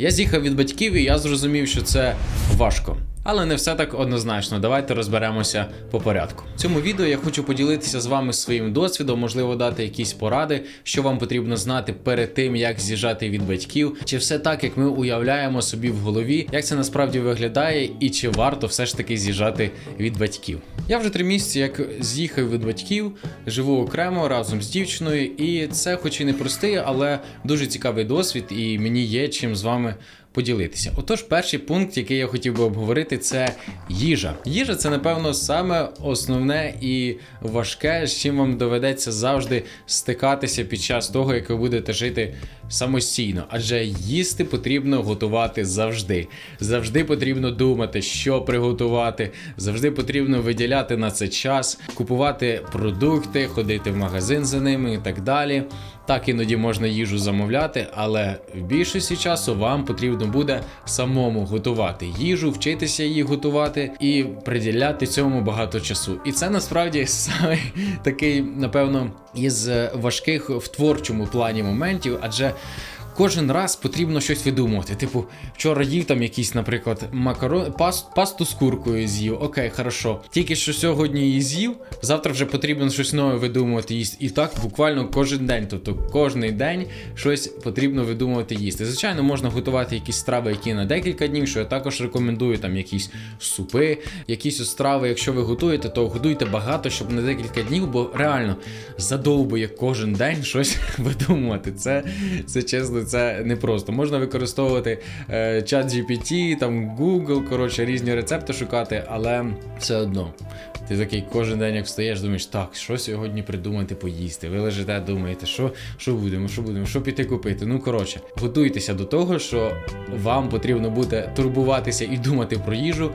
Я з'їхав від батьків і я зрозумів, що це важко. Але не все так однозначно. Давайте розберемося по порядку. В цьому відео я хочу поділитися з вами своїм досвідом, можливо, дати якісь поради, що вам потрібно знати перед тим, як з'їжджати від батьків, чи все так, як ми уявляємо собі в голові, як це насправді виглядає, і чи варто все ж таки з'їжджати від батьків. Я вже три місяці як з'їхав від батьків, живу окремо разом з дівчиною, і це, хоч і не простий, але дуже цікавий досвід, і мені є чим з вами поділитися. Отож, перший пункт, який я хотів би обговорити, це їжа. Їжа це, напевно, саме основне і важке, з чим вам доведеться завжди стикатися під час того, як ви будете жити самостійно. Адже їсти потрібно готувати завжди. Завжди потрібно думати, що приготувати, завжди потрібно виділяти на це час, купувати продукти, ходити в магазин за ними і так далі. Так іноді можна їжу замовляти, але в більшості часу вам потрібно буде самому готувати їжу, вчитися її готувати і приділяти цьому багато часу. І це насправді саме такий, напевно, із важких в творчому плані моментів, адже. Кожен раз потрібно щось видумувати. Типу, вчора їв там якийсь, наприклад, макарон, пас, пасту з куркою з'їв. Окей, хорошо. Тільки що сьогодні її з'їв, завтра вже потрібно щось нове видумувати їсти. І так буквально кожен день. Тобто кожний день щось потрібно видумувати їсти. Звичайно, можна готувати якісь страви, які на декілька днів, що я також рекомендую, там якісь супи, якісь страви. Якщо ви готуєте, то готуйте багато, щоб на декілька днів, бо реально задовбує кожен день щось видумувати. Це, це чесно, це не просто. Можна використовувати е, чат GPT, там Google, коротше, різні рецепти шукати, але все одно. Ти такий кожен день, як встаєш, думаєш, так, що сьогодні придумати поїсти. Ви лежите, думаєте, що, що будемо, що будемо, що піти купити. Ну коротше, готуйтеся до того, що вам потрібно буде турбуватися і думати про їжу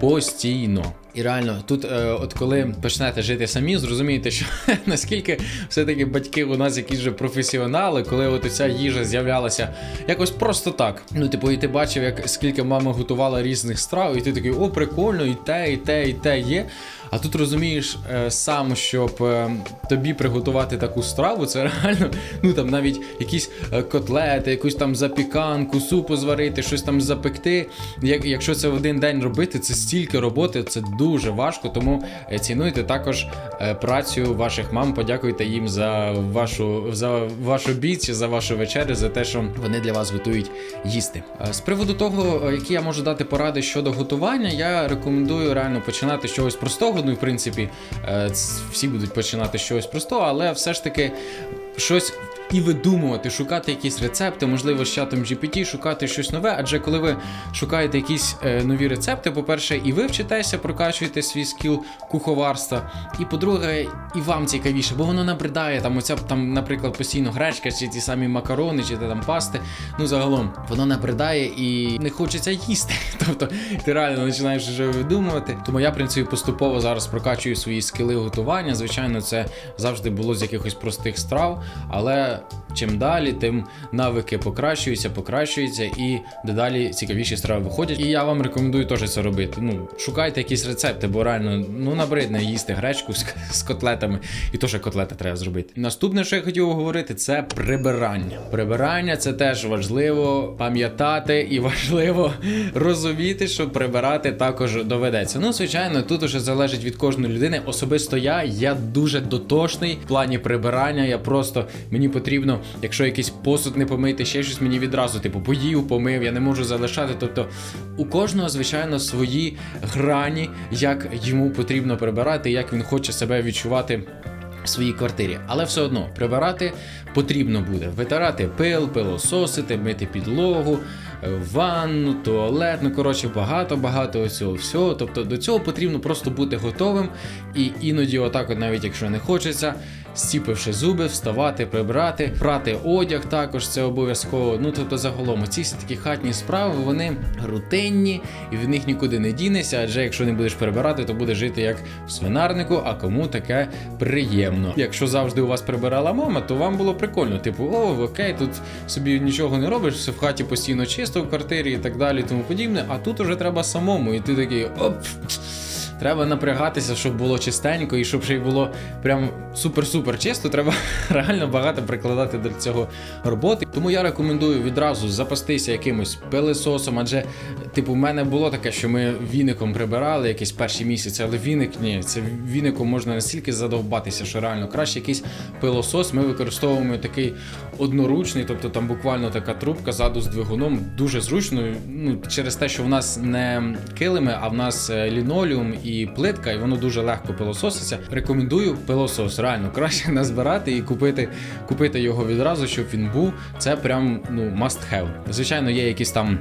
постійно. І реально, тут, е, от коли почнете жити самі, зрозумієте, що наскільки все-таки батьки у нас якісь же професіонали, коли от ця їжа з'являлася якось просто так. Ну, типу, і ти бачив, як скільки мама готувала різних страв, і ти такий, о, прикольно, і те, і те, і те є. А тут розумієш е, сам, щоб е, тобі приготувати таку страву, це реально, ну там навіть якісь е, котлети, якусь там запіканку, супу зварити, щось там запекти. Як, якщо це в один день робити, це стільки роботи, це дуже важко. Тому цінуйте також працю ваших мам. Подякуйте їм за вашу за ваш обід, чи за вашу вечерю, за те, що вони для вас готують їсти. З приводу того, які я можу дати поради щодо готування, я рекомендую реально починати з чогось простого. Ну, і, в принципі, е, всі будуть починати щось простого, але все ж таки щось. І видумувати, шукати якісь рецепти, можливо, з чатом GPT, шукати щось нове. Адже коли ви шукаєте якісь е, нові рецепти, по-перше, і ви вчитеся, прокачуєте свій скіл куховарства. І по-друге, і вам цікавіше, бо воно набридає. Там оця там, наприклад, постійно гречка, чи ті самі макарони, чи там пасти. Ну, загалом, воно набридає і не хочеться їсти. Тобто ти реально починаєш вже видумувати. Тому я, в принципі, поступово зараз прокачую свої скіли готування. Звичайно, це завжди було з якихось простих страв, але чим далі, тим навики покращуються, покращуються і дедалі цікавіші страви виходять. І я вам рекомендую теж це робити. Ну, шукайте якісь рецепти, бо реально ну набридне їсти гречку з, з котлетами, і то ще котлети треба зробити. Наступне, що я хотів говорити, це прибирання. Прибирання це теж важливо пам'ятати і важливо розуміти, що прибирати також доведеться. Ну, звичайно, тут уже залежить від кожної людини. Особисто я, я дуже дотошний в плані прибирання. Я просто мені потрібно, якщо якийсь посуд не помити, ще щось мені відразу, типу, поїв, помив, я не можу залишати. Тобто у кожного, звичайно, свої грані, як йому потрібно прибирати, як він хоче себе відчувати. В своїй квартирі, але все одно прибирати потрібно буде витирати пил, пилососити, мити підлогу, е, ванну, туалет. Ну коротше, багато багато цього всього. Тобто до цього потрібно просто бути готовим, і іноді, отак, от навіть якщо не хочеться, стіпивши зуби, вставати, прибрати, прати одяг також це обов'язково. Ну тобто, загалом, ці всі такі хатні справи, вони рутинні, і від них нікуди не дінешся, адже якщо не будеш прибирати, то буде жити як в свинарнику, а кому таке приємно. Якщо завжди у вас прибирала мама, то вам було прикольно. Типу, о, окей, тут собі нічого не робиш, все в хаті постійно чисто в квартирі і так далі, і тому подібне. А тут уже треба самому, і ти такий оп. Треба напрягатися, щоб було чистенько і щоб ще й було прям супер-супер чисто. Треба реально багато прикладати до цього роботи. Тому я рекомендую відразу запастися якимось пилисосом, адже, типу, в мене було таке, що ми віником прибирали якісь перші місяці, але віник ні, це віником можна настільки задовбатися, що реально краще якийсь пилосос. Ми використовуємо такий одноручний, тобто там буквально така трубка ззаду з двигуном, дуже зручно. Ну, через те, що в нас не килими, а в нас е, лінолеум і плитка, і воно дуже легко пилососиться. Рекомендую пилосос. Реально краще назбирати і купити, купити його відразу, щоб він був. Це прям ну must have. Звичайно, є якісь там.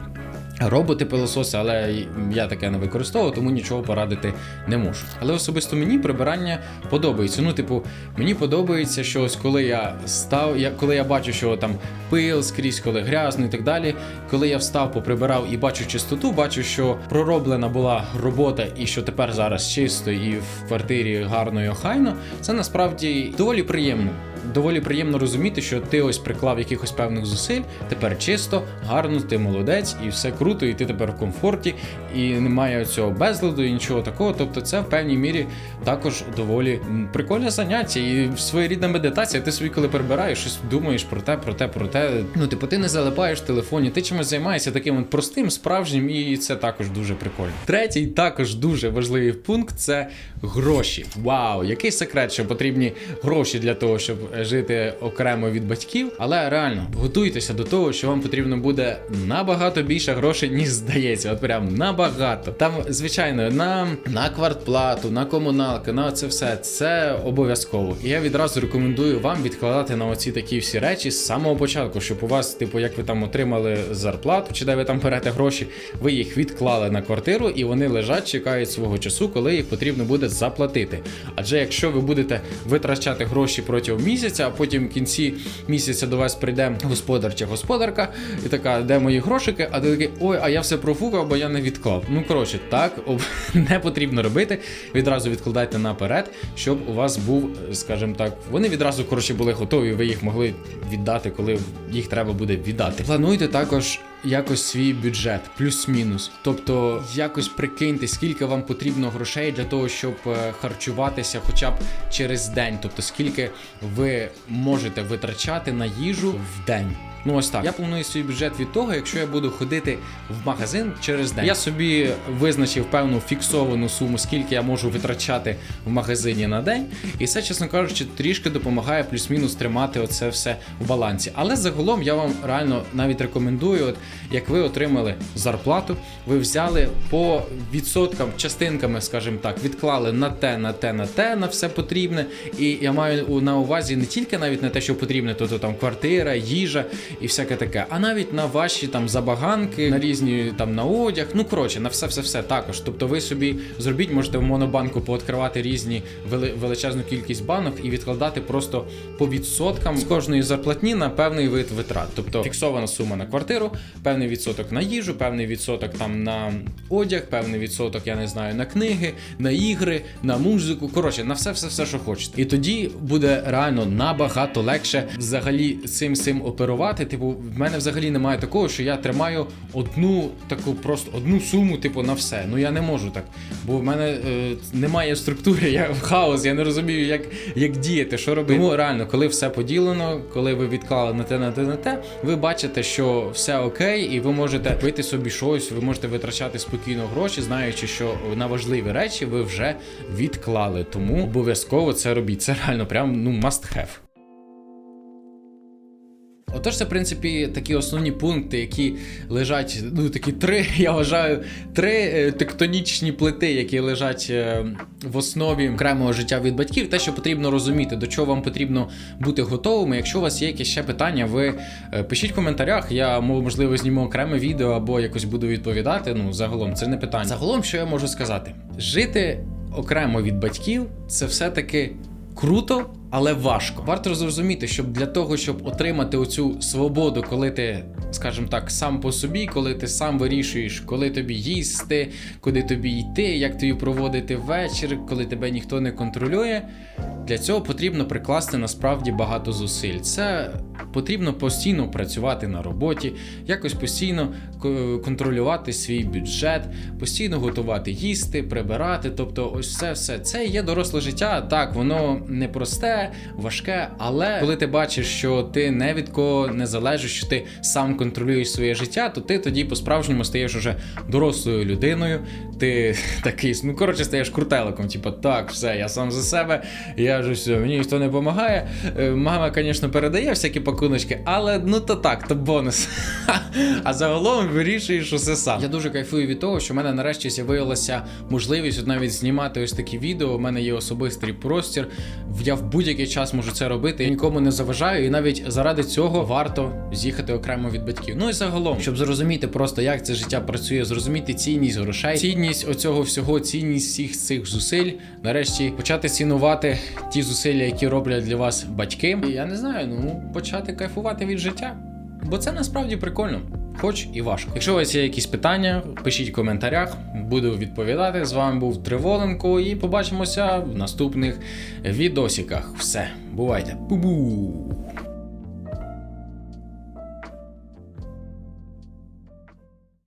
Роботи пилососи, але я таке не використовував, тому нічого порадити не можу. Але особисто мені прибирання подобається. Ну, типу, мені подобається, що ось коли я став, я, коли я бачу, що там пил скрізь, коли грязно і так далі. Коли я встав, поприбирав і бачу чистоту, бачу, що пророблена була робота, і що тепер зараз чисто і в квартирі гарно і охайно, це насправді доволі приємно. Доволі приємно розуміти, що ти ось приклав якихось певних зусиль, тепер чисто, гарно, ти молодець, і все круто, і ти тепер в комфорті, і немає цього безладу і нічого такого. Тобто, це в певній мірі також доволі прикольне заняття і своєрідна медитація. Ти собі, коли прибираєш, щось думаєш про те, про те, про те. Ну, типу, ти не залипаєш в телефоні, ти чимось займаєшся таким простим, справжнім, і це також дуже прикольно. Третій, також дуже важливий пункт це гроші. Вау, який секрет, що потрібні гроші для того, щоб жити окремо від батьків. Але реально готуйтеся до того, що вам потрібно буде набагато більше грошей, ніж здається. От прям набагато. Там, звичайно, на, на квартплату, на комуналки, на це все це обов'язково. І я відразу рекомендую вам відкладати на оці такі всі речі з самого початку, щоб у вас, типу, як ви там отримали зарплату, чи де ви там берете гроші, ви їх відклали на квартиру, і вони лежать, чекають свого часу, коли їх потрібно буде заплатити. Адже якщо ви будете витрачати гроші протягом місяця, а потім в кінці місяця до вас прийде господар чи господарка, і така, де мої грошики, а ти такий, ой, а я все профукав, бо я не відклав. Ну коротше, так не потрібно робити. Відразу відкладайте наперед, щоб у вас був, скажімо так, вони відразу коротше були готові, ви їх могли віддати, коли їх треба буде віддати. Плануйте також якось свій бюджет, плюс-мінус. Тобто, якось прикиньте, скільки вам потрібно грошей для того, щоб е, харчуватися хоча б через день. Тобто, скільки ви можете витрачати на їжу в день. Ну ось так. Я планую свій бюджет від того, якщо я буду ходити в магазин через день. Я собі визначив певну фіксовану суму, скільки я можу витрачати в магазині на день. І це, чесно кажучи, трішки допомагає плюс-мінус тримати оце все в балансі. Але загалом я вам реально навіть рекомендую, от як ви отримали зарплату, ви взяли по відсоткам, частинками, скажімо так, відклали на те, на те, на те, на все потрібне. І я маю на увазі не тільки навіть на те, що потрібне, тобто там квартира, їжа і всяке таке, а навіть на ваші там забаганки, на різні там на одяг. Ну коротше, на все, все, все також. Тобто, ви собі зробіть, можете в монобанку пооткривати різні вели- величезну кількість банок і відкладати просто по відсоткам з кожної зарплатні на певний вид витрат. Тобто фіксована сума на квартиру, певний відсоток на їжу, певний відсоток там на одяг, певний відсоток, я не знаю, на книги, на ігри, на музику. Коротше, на все, все, все, що хочете. І тоді буде реально набагато легше взагалі цим цим оперувати. Типу, в мене взагалі немає такого, що я тримаю одну таку просто одну суму, типу, на все. Ну я не можу так. Бо в мене е, немає структури, я в хаос, я не розумію, як, як діяти, що робити. Тому реально, коли все поділено, коли ви відклали на те, на те, на те, ви бачите, що все окей, і ви можете купити собі щось, ви можете витрачати спокійно гроші, знаючи, що на важливі речі ви вже відклали. Тому обов'язково це робіть. Це реально прям ну must have. Отож, це, в принципі, такі основні пункти, які лежать, ну такі три, я вважаю, три е, тектонічні плити, які лежать е, в основі окремого життя від батьків. Те, що потрібно розуміти, до чого вам потрібно бути готовими. Якщо у вас є якісь ще питання, ви е, пишіть в коментарях. Я можливо зніму окреме відео або якось буду відповідати. Ну, загалом, це не питання. Загалом, що я можу сказати? Жити окремо від батьків це все-таки круто, але важко. Варто зрозуміти, щоб для того, щоб отримати оцю свободу, коли ти, скажімо так, сам по собі, коли ти сам вирішуєш, коли тобі їсти, куди тобі йти, як тобі проводити вечір, коли тебе ніхто не контролює. Для цього потрібно прикласти насправді багато зусиль. Це потрібно постійно працювати на роботі, якось постійно контролювати свій бюджет, постійно готувати їсти, прибирати. Тобто, ось це все. Це є доросле життя. Так, воно не просте, важке, але коли ти бачиш, що ти не від кого не залежиш, що ти сам контролюєш своє життя, то ти тоді по-справжньому стаєш уже дорослою людиною. Ти такий, ну коротше, стаєш крутеликом. Типу, так, все, я сам за себе, я вже все, мені ніхто не допомагає. Е, Мама, звісно, передає всякі пакуночки, але ну то так, то бонус. А загалом вирішуєш усе сам. Я дуже кайфую від того, що в мене нарешті з'явилася можливість навіть знімати ось такі відео. У мене є особистий простір. Я в будь-який час можу це робити. Я нікому не заважаю, і навіть заради цього варто з'їхати окремо від батьків. Ну і загалом, щоб зрозуміти просто, як це життя працює, зрозуміти цінність грошей, цінність оцього всього, цінність всіх цих зусиль. Нарешті почати цінувати ті зусилля, які роблять для вас батьки. І я не знаю, ну почати кайфувати від життя. Бо це насправді прикольно, хоч і важко. Якщо у вас є якісь питання, пишіть в коментарях, буду відповідати. З вами був Триволенко, і побачимося в наступних відосиках. Все, бувайте. Бу-бу!